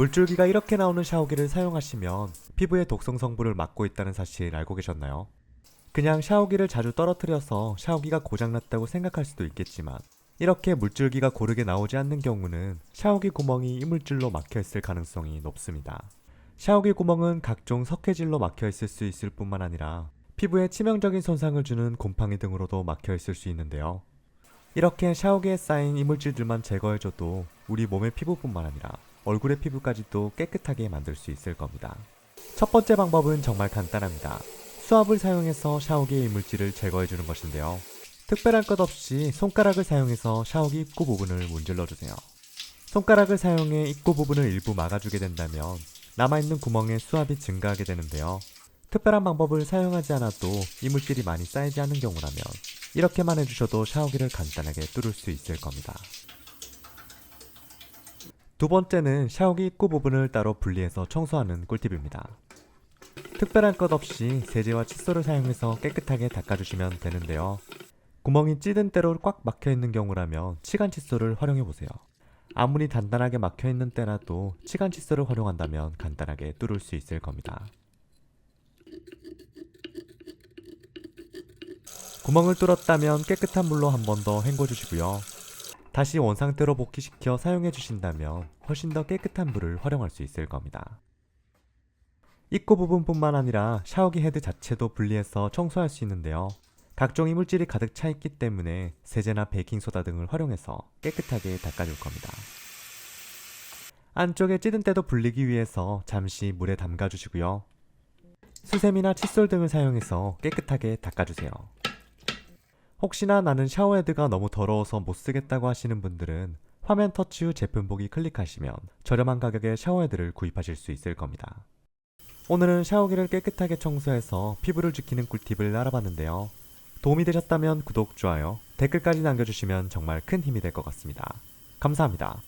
물줄기가 이렇게 나오는 샤워기를 사용하시면 피부의 독성 성분을 막고 있다는 사실 알고 계셨나요? 그냥 샤워기를 자주 떨어뜨려서 샤워기가 고장났다고 생각할 수도 있겠지만 이렇게 물줄기가 고르게 나오지 않는 경우는 샤워기 구멍이 이물질로 막혀 있을 가능성이 높습니다. 샤워기 구멍은 각종 석회질로 막혀 있을 수 있을 뿐만 아니라 피부에 치명적인 손상을 주는 곰팡이 등으로도 막혀 있을 수 있는데요. 이렇게 샤워기에 쌓인 이물질들만 제거해줘도 우리 몸의 피부뿐만 아니라 얼굴의 피부까지도 깨끗하게 만들 수 있을 겁니다. 첫 번째 방법은 정말 간단합니다. 수압을 사용해서 샤워기의 이물질을 제거해주는 것인데요. 특별한 것 없이 손가락을 사용해서 샤워기 입구 부분을 문질러주세요. 손가락을 사용해 입구 부분을 일부 막아주게 된다면 남아있는 구멍의 수압이 증가하게 되는데요. 특별한 방법을 사용하지 않아도 이물질이 많이 쌓이지 않은 경우라면 이렇게만 해주셔도 샤워기를 간단하게 뚫을 수 있을 겁니다. 두 번째는 샤워기 입구 부분을 따로 분리해서 청소하는 꿀팁입니다. 특별한 것 없이 세제와 칫솔을 사용해서 깨끗하게 닦아주시면 되는데요. 구멍이 찌든 때로 꽉 막혀 있는 경우라면 치간 칫솔을 활용해 보세요. 아무리 단단하게 막혀 있는 때라도 치간 칫솔을 활용한다면 간단하게 뚫을 수 있을 겁니다. 구멍을 뚫었다면 깨끗한 물로 한 번 더 헹궈 주시고요. 다시 원상태로 복귀시켜 사용해 주신다면 훨씬 더 깨끗한 물을 활용할 수 있을 겁니다. 입구 부분뿐만 아니라 샤워기 헤드 자체도 분리해서 청소할 수 있는데요. 각종 이물질이 가득 차 있기 때문에 세제나 베이킹소다 등을 활용해서 깨끗하게 닦아줄 겁니다. 안쪽에 찌든 때도 불리기 위해서 잠시 물에 담가주시고요. 수세미나 칫솔 등을 사용해서 깨끗하게 닦아주세요. 혹시나 나는 샤워헤드가 너무 더러워서 못 쓰겠다고 하시는 분들은 화면 터치 후 제품 보기 클릭하시면 저렴한 가격에 샤워헤드를 구입하실 수 있을 겁니다. 오늘은 샤워기를 깨끗하게 청소해서 피부를 지키는 꿀팁을 알아봤는데요. 도움이 되셨다면 구독, 좋아요, 댓글까지 남겨주시면 정말 큰 힘이 될 것 같습니다. 감사합니다.